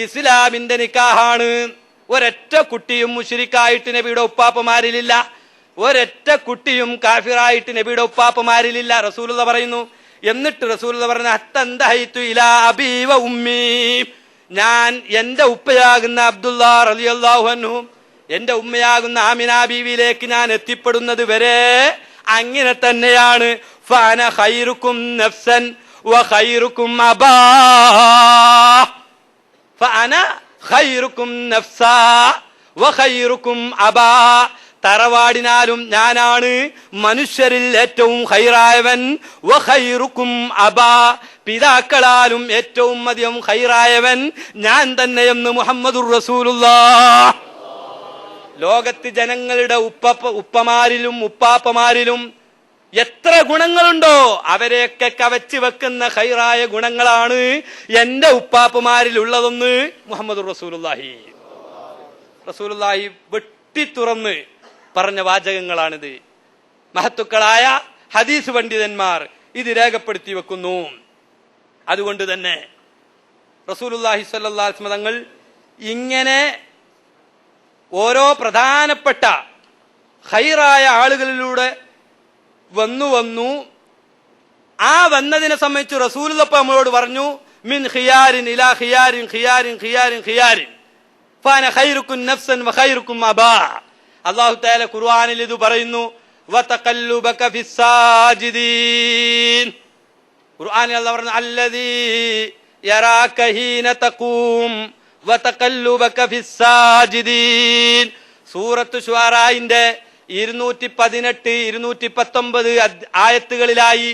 ഇസ്ലാമിന്റെ നിക്കാഹാണ്. ഒരൊറ്റ കുട്ടിയും മുഷിരിക്കായിട്ട് നബിയുടെ ഉപ്പാപ്പമാരിലില്ല. ഒരൊറ്റ കുട്ടിയും കാഫിറായിട്ട് നബിയുടെ ഉപ്പാപ്പമാരിലില്ല. റസൂലുള്ള പറയുന്നു എന്നിട്ട് റസൂലുള്ള പറഞ്ഞ അത്തന്തഹൈത്തു ഇലാ അബീവ ഉമ്മീ. ഞാൻ എന്റെ ഉപ്പയാകുന്ന അൻഹു എന്റെ ഉമ്മയാകുന്ന ആമിന ബീവിയിലേക്ക് ഞാൻ എത്തിപ്പെടുന്നത് വരെ അങ്ങനെ തന്നെയാണ്. ഫാന ഹൈറുക്കും നഫ്സൻ വ ഹൈറുക്കും അബാ ഫഅന ഖൈറുക്കും നഫ്സാ വഖൈറുക്കും അബാ. തറവാടിനാലും ഞാനാണ് മനുഷ്യരിൽ ഏറ്റവും ഹൈറായവൻ വഹൈറുക്കും അബ. പിതാക്കളാലും ഏറ്റവും അധികം ഹൈറായവൻ ഞാൻ തന്നെയെന്ന് മുഹമ്മദുർ റസൂലുള്ള. ലോകത്ത് ജനങ്ങളുടെ ഉപ്പ ഉപ്പമാരിലും ഉപ്പാപ്പമാരിലും എത്ര ഗുണങ്ങളുണ്ടോ അവരെയൊക്കെ കവച്ച് വെക്കുന്ന ഹൈറായ ഗുണങ്ങളാണ് എന്റെ ഉപ്പാപ്പുമാരിൽ ഉള്ളതെന്ന് മുഹമ്മദ് റസൂലുല്ലാഹി റസൂലുല്ലാഹി വെട്ടി തുറന്ന് പറഞ്ഞ വാചകങ്ങളാണിത്. മഹത്തുക്കളായ ഹദീസ് പണ്ഡിതന്മാർ ഇത് രേഖപ്പെടുത്തി വെക്കുന്നു. അതുകൊണ്ട് തന്നെ റസൂലുല്ലാഹി സ്വല്ലാസ്മ തങ്ങൾ ഇങ്ങനെ ഓരോ പ്രധാനപ്പെട്ട ഹൈറായ ആളുകളിലൂടെ വന്നു വന്നു. ആ വന്നതിനെ സംബന്ധിച്ച് റസൂലപ്പ നമ്മളോട് പറഞ്ഞു മിൻ ഖിയാരിൻ ഇലാ ഖിയാരിൻ ഖിയാരിൻ ഖിയാരിൻ ഖിയാരിൻ. ഫാന ഖൈറുക്കും നഫ്സൻ വ ഖൈറുക്കും അല്ലാഹു തആല ഖുർആനിൽ ഇത് പറയുന്നു ഖുർആനിൽ സൂറത്ത് ഷുആറായിന്റെ ഇരുന്നൂറ്റി പതിനെട്ട് ഇരുന്നൂറ്റി പത്തൊമ്പത് ആയത്തുകളിലായി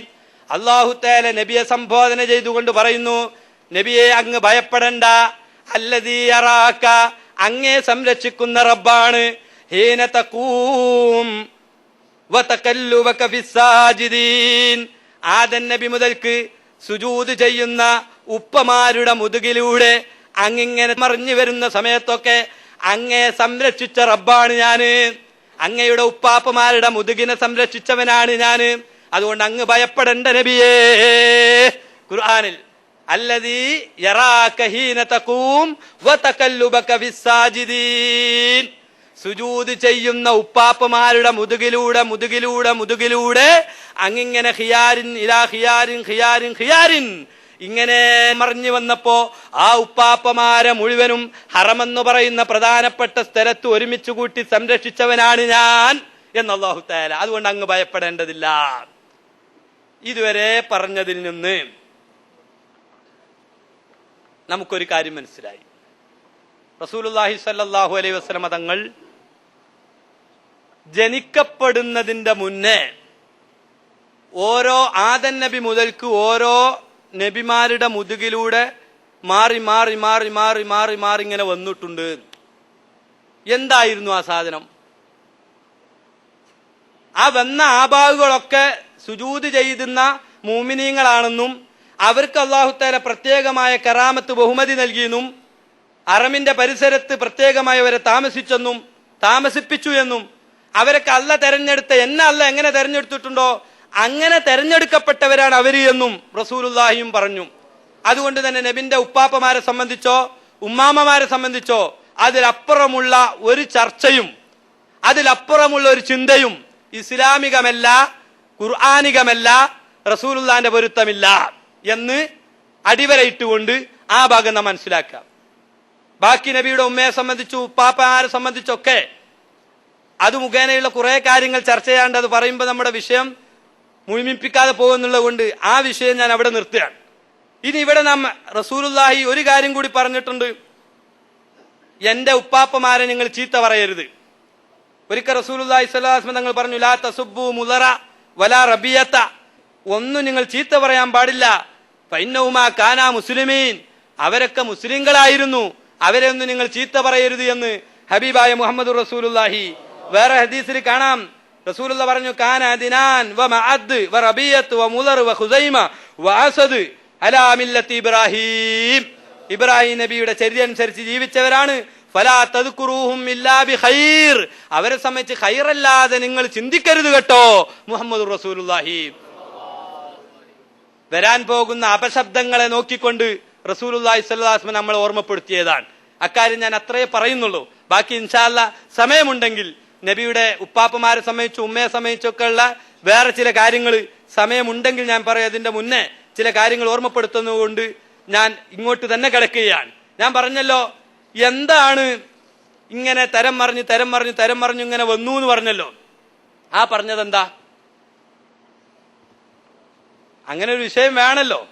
അള്ളാഹു തേല നബിയെ സംബോധന ചെയ്തുകൊണ്ട് പറയുന്നു നബിയെ അങ്ങ് ഭയപ്പെടണ്ട. അല്ലതീ അറാക്ക അങ്ങേ സംരക്ഷിക്കുന്ന റബ്ബാണ്. ആദൻ നബി മുതൽക്ക് സുജൂത് ചെയ്യുന്ന ഉപ്പമാരുടെ മുതുകിലൂടെ അങ്ങിങ്ങനെ മറിഞ്ഞു വരുന്ന സമയത്തൊക്കെ അങ്ങേ സംരക്ഷിച്ച റബ്ബാണ് ഞാൻ. അങ്ങയുടെ ഉപ്പാപ്പമാരുടെ മുതുകിനെ സംരക്ഷിച്ചവനാണ് ഞാൻ അതുകൊണ്ട് അങ്ങ് ഭയപ്പെടേണ്ട നബിയേ. ഖുർആാനിൽ സുജൂദ് ചെയ്യുന്ന ഉപ്പാപ്പമാരുടെ മുതുകിലൂടെ മുതുകിലൂടെ മുതുകിലൂടെ അങ്ങിങ്ങനെ ഹിയാരിൻ ഇലാ ഹിയാരിൻ ഹിയാരിൻ ഖിയാരിൻ ഇങ്ങനെ മറിഞ്ഞു വന്നപ്പോ ആ ഉപ്പാപ്പമാരെ മുഴുവനും ഹറമെന്ന് പറയുന്ന പ്രധാനപ്പെട്ട സ്ഥലത്ത് ഒരുമിച്ച് കൂട്ടി സംരക്ഷിച്ചവനാണ് ഞാൻ എന്ന് അള്ളാഹു താല അതുകൊണ്ട് അങ്ങ് ഭയപ്പെടേണ്ടതില്ല. ഇതുവരെ പറഞ്ഞതിൽ നിന്ന് നമുക്കൊരു കാര്യം മനസ്സിലായി. റസൂലുല്ലാഹി സല്ലാഹു അലൈഹി വസ്ലം തങ്ങൾ ജനിക്കപ്പെടുന്നതിന്റെ മുന്നേ ഓരോ ആദൻ നബി മുതൽക്ക് ഓരോ നബിമാരുടെ മുതുകിലൂടെ മാറി മാറി മാറി മാറി മാറി മാറി ഇങ്ങനെ വന്നിട്ടുണ്ട്. എന്തായിരുന്നു ആ സാധനം? ആ വന്ന ആബാവുകളൊക്കെ സുജൂത് ചെയ്തുന്ന മൂമിനീങ്ങളാണെന്നും അവർക്ക് അള്ളാഹുത്തേല പ്രത്യേകമായ കറാമത്ത് ബഹുമതി നൽകിയെന്നും അറമിന്റെ പരിസരത്ത് പ്രത്യേകമായി അവരെ താമസിച്ചെന്നും താമസിപ്പിച്ചു എന്നും അവരൊക്കെ അല്ല തെരഞ്ഞെടുത്ത എന്നെ അല്ല എങ്ങനെ തെരഞ്ഞെടുത്തിട്ടുണ്ടോ അങ്ങനെ തെരഞ്ഞെടുക്കപ്പെട്ടവരാണ് അവർ എന്നും റസൂലുല്ലാഹിയും പറഞ്ഞു. അതുകൊണ്ട് തന്നെ നബിന്റെ ഉപ്പാപ്പമാരെ സംബന്ധിച്ചോ ഉമ്മാമ്മമാരെ സംബന്ധിച്ചോ അതിലപ്പുറമുള്ള ഒരു ചർച്ചയും അതിലപ്പുറമുള്ള ഒരു ചിന്തയും ഇസ്ലാമികമല്ല ഖുർആാനികമല്ല റസൂലുല്ലാന്റെ പൊരുത്തമില്ല എന്ന് അടിവരയിട്ടുകൊണ്ട് ആ ഭാഗം നാം മനസ്സിലാക്കാം ബാക്കി നബിയുടെ ഉമ്മയെ സംബന്ധിച്ചു ഉപ്പാപ്പമാരെ സംബന്ധിച്ചൊക്കെ അത് മുഖേനയുള്ള കുറെ കാര്യങ്ങൾ ചർച്ച ചെയ്യാണ്ട് അത് പറയുമ്പോൾ നമ്മുടെ വിഷയം മുഴുമിപ്പിക്കാതെ പോകുന്നുള്ളത് കൊണ്ട് ആ വിഷയം ഞാൻ അവിടെ നിർത്തുകയാണ്. ഇനി ഇവിടെ നാം റസൂലുല്ലാഹി ഒരു കാര്യം കൂടി പറഞ്ഞിട്ടുണ്ട്. എന്റെ ഉപ്പാപ്പമാരെ നിങ്ങൾ ചീത്ത പറയരുത്. ഒരിക്കൽ റസൂലുല്ലാഹി സ്വലാസ്മ തങ്ങൾ പറഞ്ഞു ലാ തസുബു മുലറ വലാ റബിയത്ത ഒന്നും നിങ്ങൾ ചീത്ത പറയാൻ പാടില്ല. ഫൈനവുമാ കാനാ മുസ്ലിമീൻ. അവരൊക്കെ മുസ്ലിങ്ങളായിരുന്നു. അവരെ ഒന്നും നിങ്ങൾ ചീത്ത പറയരുത് എന്ന് ഹബീബായ മുഹമ്മദ് റസൂലുല്ലാഹി വേറെ ഹദീസിൽ കാണാം. റസൂലുള്ള പറഞ്ഞു കാന ദിനാൻ വ മഅദ് വ റബിയത്ത് വ മുലർ വ ഖുസൈമ വ അസദ് അലാ മില്ലത്തി ഇബ്രാഹിം. ഇബ്രാഹിം നബിയുടെ ചര്യ അനുസരിച്ച് ജീവിച്ചവരാണ്. ഫലാ തദ്കുറൂഹും ഇല്ലാ ബി ഖൈർ. അവരെ സംബന്ധിച്ച് ഖൈറല്ലാതെ നിങ്ങൾ ചിന്തിക്കരുത് കേട്ടോ മുഹമ്മദ് റസൂലുള്ളാഹി. വരാൻ പോകുന്ന അപശബ്ദങ്ങളെ നോക്കിക്കൊണ്ട് റസൂലുല്ലാഹി സ്വല്ലാസ്മ നമ്മളെ ഓർമ്മപ്പെടുത്തിയതാണ്. അക്കാര്യം ഞാൻ അത്രേ പറയുന്നുള്ളൂ. ബാക്കി ഇൻഷാല്ല സമയമുണ്ടെങ്കിൽ നബിയുടെ ഉപ്പാപ്പമാരെ സംബന്ധിച്ച് ഉമ്മയെ സംബന്ധിച്ചൊക്കെ ഉള്ള വേറെ ചില കാര്യങ്ങൾ സമയമുണ്ടെങ്കിൽ ഞാൻ പറയും. അതിന്റെ മുന്നേ ചില കാര്യങ്ങൾ ഓർമ്മപ്പെടുത്തുന്നതുകൊണ്ട് ഞാൻ ഇങ്ങോട്ട് തന്നെ കിടക്കുകയാണ്. ഞാൻ പറഞ്ഞല്ലോ എന്താണ് ഇങ്ങനെ തരം മറിഞ്ഞ് തരം മറിഞ്ഞ് തരം മറിഞ്ഞു ഇങ്ങനെ വന്നു എന്ന് പറഞ്ഞല്ലോ. ആ പറഞ്ഞത് എന്താ അങ്ങനെ ഒരു വിഷയം വേണല്ലോ.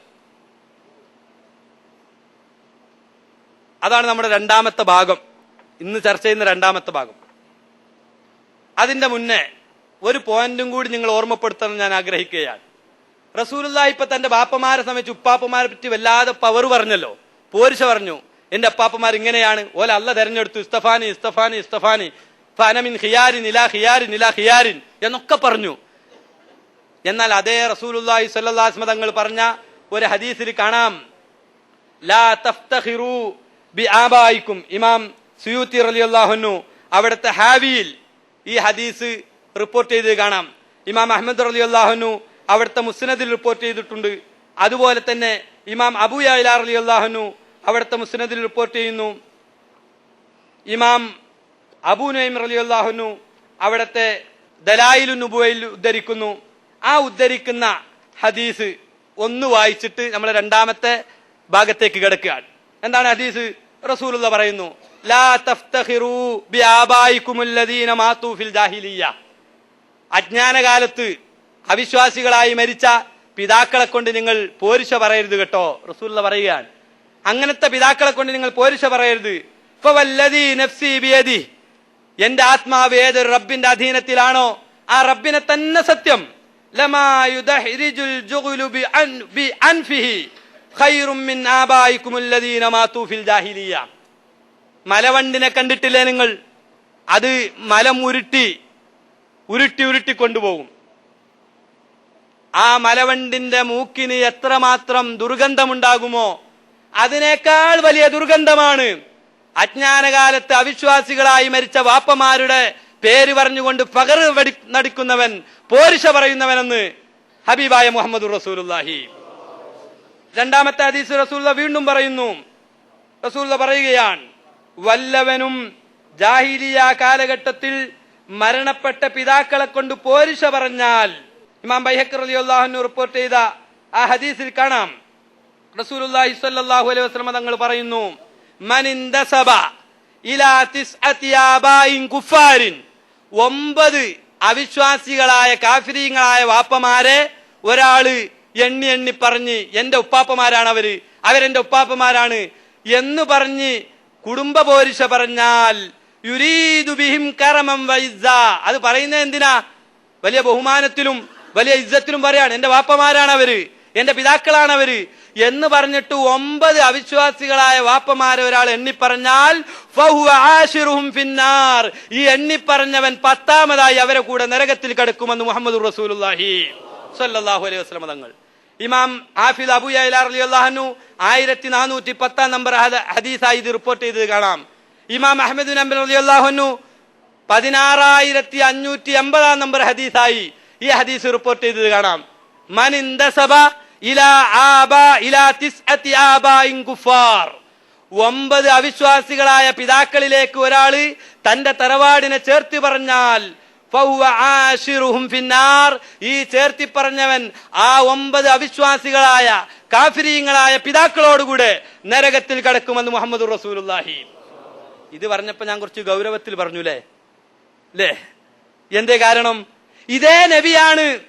അതാണ് നമ്മുടെ രണ്ടാമത്തെ ഭാഗം. ഇന്ന് ചർച്ച ചെയ്യുന്ന രണ്ടാമത്തെ ഭാഗം. അതിന്റെ മുന്നേ ഒരു പോയിന്റും കൂടി നിങ്ങൾ ഓർമ്മപ്പെടുത്തണം ഞാൻ ആഗ്രഹിക്കുകയാണ്. റസൂലുള്ള ഇപ്പൊ തന്റെ ബാപ്പമാരെ സംബന്ധിച്ച് ഉപ്പാപ്പമാരെ പറ്റി വല്ലാതെ പവർ പറഞ്ഞല്ലോ. പോരിശ പറഞ്ഞു എന്റെ അപ്പാപ്പമാർ ഇങ്ങനെയാണ്. ഓല അല്ല തെരഞ്ഞെടുത്തു. ഇസ്തഫാനി ഇസ്തഫാനി ഇസ്തഫാനി. ഫനമിൻ ഹിയാരിൻ ഇലാ ഹിയാരിൻ ഇലാ ഹിയാരിൻ എന്നൊക്കെ പറഞ്ഞു. എന്നാൽ അതേ റസൂലുല്ലാഹി സ്വല്ലാസ്മ തങ്ങൾ പറഞ്ഞ ഒരു ഹദീസിൽ കാണാം. ലാ തഫ്തഹിറു ബി ഇമാം സുയൂത്തി റളിയല്ലാഹുന്നു അവിടുത്തെ ഹാവിയിൽ ഈ ഹദീസ് റിപ്പോർട്ട് ചെയ്ത് കാണാം. ഇമാം അഹമ്മദ് റളിയല്ലാഹുന്നു അവിടുത്തെ മുസ്നദിൽ റിപ്പോർട്ട് ചെയ്തിട്ടുണ്ട്. അതുപോലെ തന്നെ ഇമാം അബൂ അലി അള്ളാഹുനു അവിടുത്തെ മുസ്നദിൽ റിപ്പോർട്ട് ചെയ്യുന്നു. ഇമാം അബൂ നൈം അള്ളാഹുനു അവിടുത്തെ ദലായിലു നുബുവയിൽ ഉദ്ധരിക്കുന്നു. ആ ഉദ്ധരിക്കുന്ന ഹദീസ് ഒന്ന് വായിച്ചിട്ട് നമ്മൾ രണ്ടാമത്തെ ഭാഗത്തേക്ക് കിടക്കുകയാണ്. എന്താണ് ഹദീസ്? റസൂലുള്ള പറയുന്നു അജ്ഞാനകാലത്ത് അവിശ്വാസികളായി മരിച്ച പിതാക്കളെ കൊണ്ട് നിങ്ങൾ പോരിശ പറയരുത് കേട്ടോ റസൂല്ല പറയുകയാണ്. അങ്ങനത്തെ പിതാക്കളെ കൊണ്ട് നിങ്ങൾ പോരിശ പറയരുത്. ഫവല്ലദീ നഫ്സി ബിയദി. എന്റെ ആത്മാവ് ഏതൊരു റബ്ബിന്റെ അധീനത്തിലാണോ ആ റബ്ബിനെ തന്നെ സത്യം. ലമാ മലവണ്ടിനെ കണ്ടിട്ടില്ലേ നിങ്ങൾ? അത് മലം ഉരുട്ടി ഉരുട്ടി ഉരുട്ടി കൊണ്ടുപോകും. ആ മലവണ്ടിന്റെ മൂക്കിന് എത്രമാത്രം ദുർഗന്ധമുണ്ടാകുമോ? അതിനേക്കാൾ വലിയ ദുർഗന്ധമാണ്. അജ്ഞാനകാലത്ത് അവിശ്വാസികളായി മരിച്ച വാപ്പമാരുടെ പേര് പറഞ്ഞുകൊണ്ട് പകർ വെടി നടിക്കുന്നവൻ പോരിഷ പറയുന്നവനെന്ന് ഹബീബായ മുഹമ്മദ് റസൂലുല്ലാഹി രണ്ടാമത്തെ ഹദീസ് റസൂല്ല വീണ്ടും പറയുന്നു. റസൂല്ല പറയുകയാണ് വല്ലവനും ജാഹിലിയ കാലഘട്ടത്തിൽ മരണപ്പെട്ട പിതാക്കളെ കൊണ്ട് പോരിശ പറഞ്ഞാൽ ഇമാം ബൈഹക്കർ അലി അള്ളാഹു റിപ്പോർട്ട് ചെയ്ത ആ ഹദീസിൽ കാണാം. റസൂലുള്ളാഹി സ്വല്ലല്ലാഹു അലൈഹി വസല്ലം തങ്ങൾ പറയുന്നു മനിന്ദസബ ഇലാ തിസ്അതി ആബായിൻ കുഫാരിൻ. ഒമ്പത് അവിശ്വാസികളായ കാഫിരീങ്ങളായ വാപ്പമാരെ ഒരാൾ എണ്ണി എണ്ണി പറഞ്ഞ് എന്റെ ഉപ്പാപ്പമാരാണ് അവർ അവരെന്റെ ഉപ്പാപ്പമാരാണ് എന്ന് പറഞ്ഞ് കുടുംബ പോരിശ പറഞ്ഞാൽ വൈസ. അത് പറയുന്നത് എന്തിനാ? വലിയ ബഹുമാനത്തിലും വലിയ ഇജ്ജത്തിലും പറയാണ്. എന്റെ വാപ്പമാരാണ് അവർ എന്റെ പിതാക്കളാണ് അവർ എന്ന് പറഞ്ഞിട്ട് ഒമ്പത് അവിശ്വാസികളായ വാപ്പമാരെ ഒരാൾ എണ്ണിപ്പറഞ്ഞാൽ ഫിന്നാർ. ഈ എണ്ണിപ്പറഞ്ഞവൻ പത്താമതായി അവരെ കൂടെ നരകത്തിൽ കടക്കുമെന്ന് മുഹമ്മദ് സ്വല്ലല്ലാഹു അലൈഹി വസല്ലം തങ്ങൾ. ഇമാം ആഫിൽ അബു യൈലാർ റളിയല്ലാഹു ആയിരത്തി നാനൂറ്റി പത്താം നമ്പർ ഹദ- ഹദീസായി ഇത് റിപ്പോർട്ട് ചെയ്ത് കാണാം. ഇമാം അഹമ്മദ് നബി അലി അള്ളാഹുനു പതിനാറായിരത്തി അഞ്ഞൂറ്റി എൺപതാം നമ്പർ ഹദീസായി ഈ ഹദീസ് റിപ്പോർട്ട് ചെയ്തത് കാണാം. മൻ ഇന്തസബ ഇലാ ഇലാ ഒമ്പത് അവിശ്വാസികളായ പിതാക്കളിലേക്ക് ഒരാൾ തന്റെ തറവാടിനെ ചേർത്ത് പറഞ്ഞാൽ ഈ ചേർത്തി പറഞ്ഞവൻ ആ ഒമ്പത് അവിശ്വാസികളായ കാഫിരീങ്ങളായ പിതാക്കളോടുകൂടെ നരകത്തിൽ കടക്കുമെന്ന് മുഹമ്മദ് റസൂലുള്ളാഹി. ഇത് പറഞ്ഞപ്പോ ഞാൻ കുറച്ച് ഗൗരവത്തിൽ പറഞ്ഞു അല്ലേ അല്ലേ എന്തേ കാരണം? ഇതേ നബിയാണ്.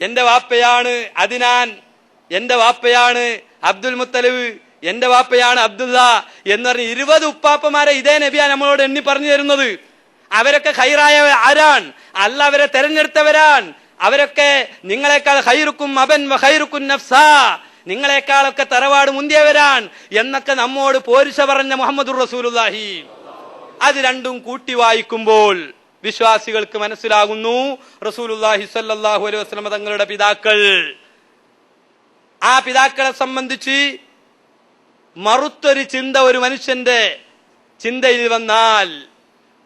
എന്റെ വാപ്പയാണ് അതിനാൻ എന്റെ വാപ്പയാണ് അബ്ദുൽ മുത്തലിബ്. എന്റെ വാപ്പയാണ് അബ്ദുല്ല. എന്ന് പറഞ്ഞ് ഇരുപത് ഉപ്പാപ്പമാരെ ഇതേ നബിയാണ് നമ്മളോട് എണ്ണി പറഞ്ഞു തരുന്നത്. അവരൊക്കെ ഹൈറായ ആരാൻ? അല്ല അവരെ തെരഞ്ഞെടുത്തവരാൻ. അവരൊക്കെ നിങ്ങളെക്കാൾ ഹൈറുക്കും അബൻ ഹൈറുക്കും നഫ്സ. നിങ്ങളെക്കാളൊക്കെ തറവാട് മുന്തിയവരാൻ എന്നൊക്കെ നമ്മോട് പോരിച്ച പറഞ്ഞ മുഹമ്മദ് റസൂലുല്ലാഹി അത് രണ്ടും കൂട്ടി വായിക്കുമ്പോൾ വിശ്വാസികൾക്ക് മനസ്സിലാകുന്നു റസൂലുല്ലാഹി സ്വല്ലല്ലാഹു അലൈഹി വസല്ലം തങ്ങളുടെ പിതാക്കൾ. ആ പിതാക്കളെ സംബന്ധിച്ച് മറുത്തൊരു ചിന്ത ഒരു മനുഷ്യന്റെ ചിന്തയിൽ വന്നാൽ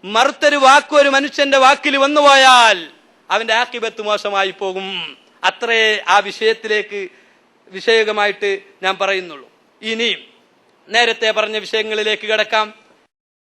മറുത്തൊരു വാക്ക് ഒരു മനുഷ്യന്റെ വാക്കിൽ വന്നുപോയാൽ അവന്റെ ആക്കിബത്ത് മോശമായി പോകും. അത്രേ ആ വിഷയത്തിലേക്ക് വിഷയകമായിട്ട് ഞാൻ പറയുന്നുള്ളൂ. ഇനിയും നേരത്തെ പറഞ്ഞ വിഷയങ്ങളിലേക്ക് കിടക്കാം.